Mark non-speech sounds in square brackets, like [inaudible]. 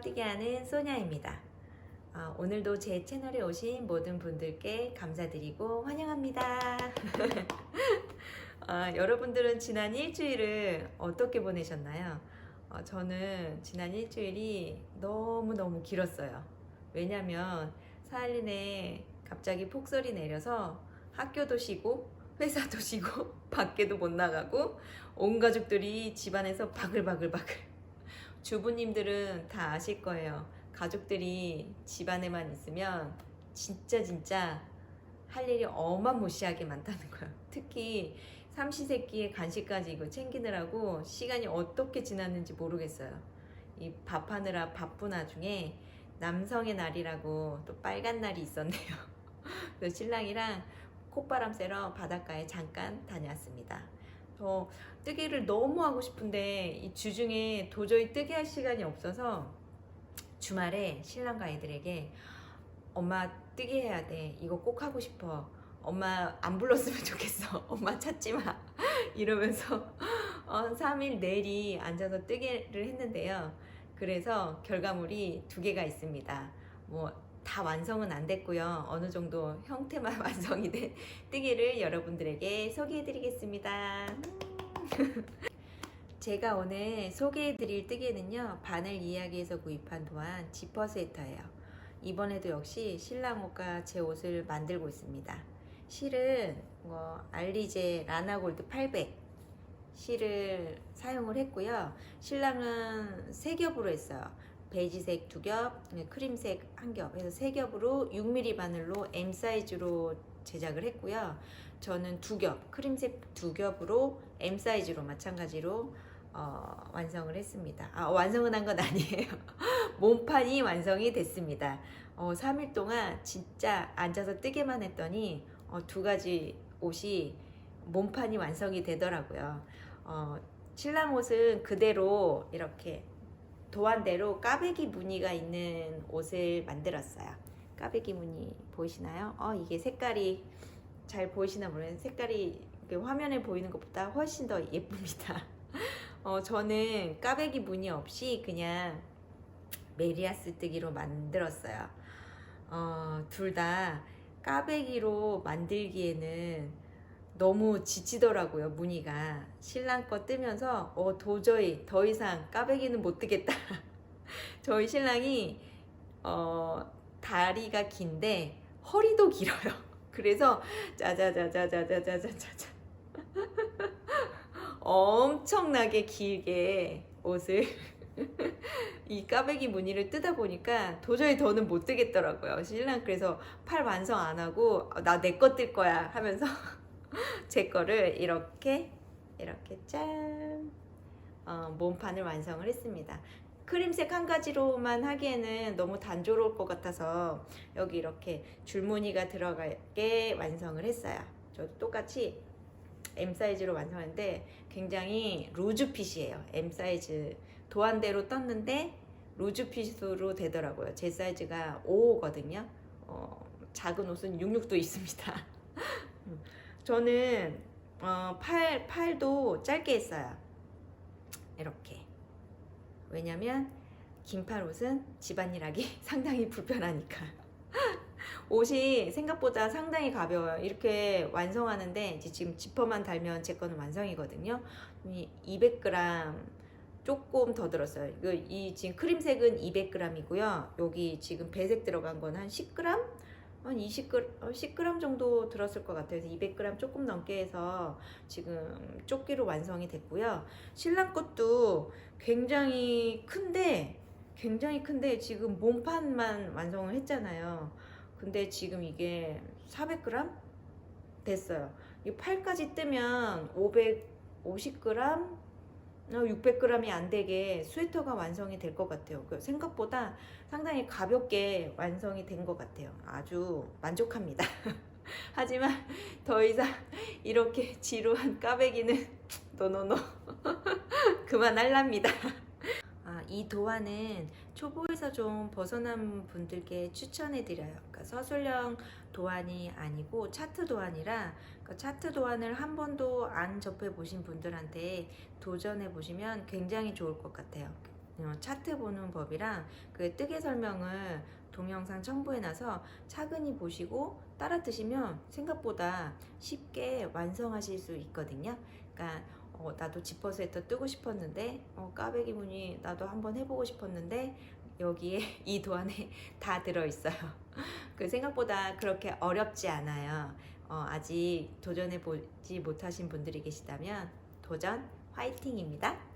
뛰게 하는 소냐입니다. 아, 오늘도 제 채널에 오신 모든 분들께 감사드리고 환영합니다. 아, [laughs] 여러분들은 지난 일주일을 어떻게 보내셨나요? 어, 저는 지난 일주일이 너무너무 길었어요. 왜냐면 사할린에 갑자기 폭설이 내려서 학교도 쉬고 회사도 쉬고 [laughs] 밖에도 못 나가고 온 가족들이 집안에서 바글바글바글 주부님들은 다 아실 거예요. 가족들이 집안에만 있으면 진짜 진짜 할 일이 어마무시하게 많다는 거예요. 특히 삼시세끼의 간식까지 이거 챙기느라고 시간이 어떻게 지났는지 모르겠어요. 이 밥하느라 바쁜 와중에 남성의 날이라고 또 빨간 날이 있었네요. [laughs] 그래서 신랑이랑 콧바람 쐬러 바닷가에 잠깐 다녀왔습니다. 저 뜨개를 너무 하고 싶은데 이 주중에 도저히 뜨개 할 시간이 없어서 주말에 신랑과 아이들에게 엄마 뜨개 해야 돼. 이거 꼭 하고 싶어. 엄마 안 불렀으면 좋겠어. [laughs] 엄마 찾지 마. [laughs] 이러면서 어, 3일 내리 앉아서 뜨개를 했는데요. 그래서 결과물이 두 개가 있습니다. 뭐 다 완성은 안 됐고요. 어느 정도 형태만 [laughs] 완성이 된 뜨개를 여러분들에게 소개해 드리겠습니다. [laughs] 제가 오늘 소개해 드릴 뜨개는요. 바늘 이야기에서 구입한 도안 지퍼 세터예요. 이번에도 역시 신랑 옷과 제 옷을 만들고 있습니다. 실은 뭐 알리제 라나골드 800 실을 사용을 했고요. 신랑은 세 겹으로 했어요. 베이지색 두 겹, 크림색 한 겹. 해서 세 겹으로 6mm 바늘로 M 사이즈로 제작을 했고요. 저는 두 겹, 크림색 두 겹으로 M 사이즈로 마찬가지로 어, 완성을 했습니다. 아, 완성은 한 건 아니에요. [laughs] 몸판이 완성이 됐습니다. 어, 3일 동안 진짜 앉아서 뜨게만 했더니 어, 두 가지 옷이 몸판이 완성이 되더라고요. 어, 신랑 옷은 그대로 이렇게 도안대로 까베기 무늬가 있는 옷을 만들었어요. 까베기 무늬 보이시나요? 어, 이게 색깔이 잘 보이시나 모르겠는데 색깔이 화면에 보이는 것보다 훨씬 더 예쁩니다. [laughs] 어, 저는 까베기 무늬 없이 그냥 메리아스 뜨기로 만들었어요. 어, 둘 다 까베기로 만들기에는 너무 지치더라고요, 무늬가. 신랑 거 뜨면서, 어, 도저히 더 이상 까베기는 못 뜨겠다. [laughs] 저희 신랑이, 어, 다리가 긴데, 허리도 길어요. [laughs] 그래서, 짜자자자자자자자자. [laughs] 엄청나게 길게 옷을 이 까베기 무늬를 뜨다 보니까 도저히 더는 못 뜨겠더라고요. 신랑 그래서 팔 완성 안 하고 나 내 거 뜰 거야 하면서 [laughs] 제 거를 이렇게 이렇게 짠 어, 몸판을 완성을 했습니다. 크림색 한 가지로만 하기에는 너무 단조로울 것 같아서 여기 이렇게 줄무늬가 들어가게 완성을 했어요. 저도 똑같이 M 사이즈로 완성했는데 굉장히 루즈 핏이에요. M 사이즈 도안대로 떴는데 루즈 핏으로 되더라고요. 제 사이즈가 5거든요. 어, 작은 옷은 66도 있습니다. [laughs] 저는 어, 팔 팔도 짧게 했어요. 이렇게. 왜냐면 긴팔 옷은 집안일 하기 [laughs] 상당히 불편하니까. [laughs] 옷이 생각보다 상당히 가벼워요. 이렇게 완성하는데 지금 지퍼만 달면 제 거는 완성이거든요. 200g 조금 더 들었어요. 이 지금 크림색은 200g이고요. 여기 지금 배색 들어간 건 한 10g? 한 20g, 10g 정도 들었을 것 같아요. 그래서 200g 조금 넘게 해서 지금 조끼로 완성이 됐고요. 신랑 것도 굉장히 큰데, 굉장히 큰데 지금 몸판만 완성을 했잖아요. 근데 지금 이게 400g 됐어요. 이 팔까지 뜨면 550g, 600g이 안 되게 스웨터가 완성이 될 것 같아요. 그 생각보다 상당히 가볍게 완성이 된 것 같아요. 아주 만족합니다. [laughs] 하지만 더 이상 이렇게 지루한 까베기는 노노노 [laughs] 그만할랍니다. 아, 이 도안은 초보 에서 좀 벗어난 분들께 추천해 드려요. 그러니까 서술형 도안이 아니고 차트 도안이라 그러니까 차트 도안을 한 번도 안 접해 보신 분들한테 도전해 보시면 굉장히 좋을 것 같아요. 어, 차트 보는 법이랑 그 뜨개 설명을 동영상 첨부해놔서 차근히 보시고 따라 뜨시면 생각보다 쉽게 완성하실 수 있거든요. 그러니까 어, 나도 지퍼 스웨터 뜨고 싶었는데 어, 까베기 무늬 나도 한번 해보고 싶었는데 여기에 [laughs] 이 도안에 [laughs] 다 들어있어요. [laughs] 그 생각보다 그렇게 어렵지 않아요. 어, 아직 도전해 보지 못하신 분들이 계시다면 도전 화이팅입니다.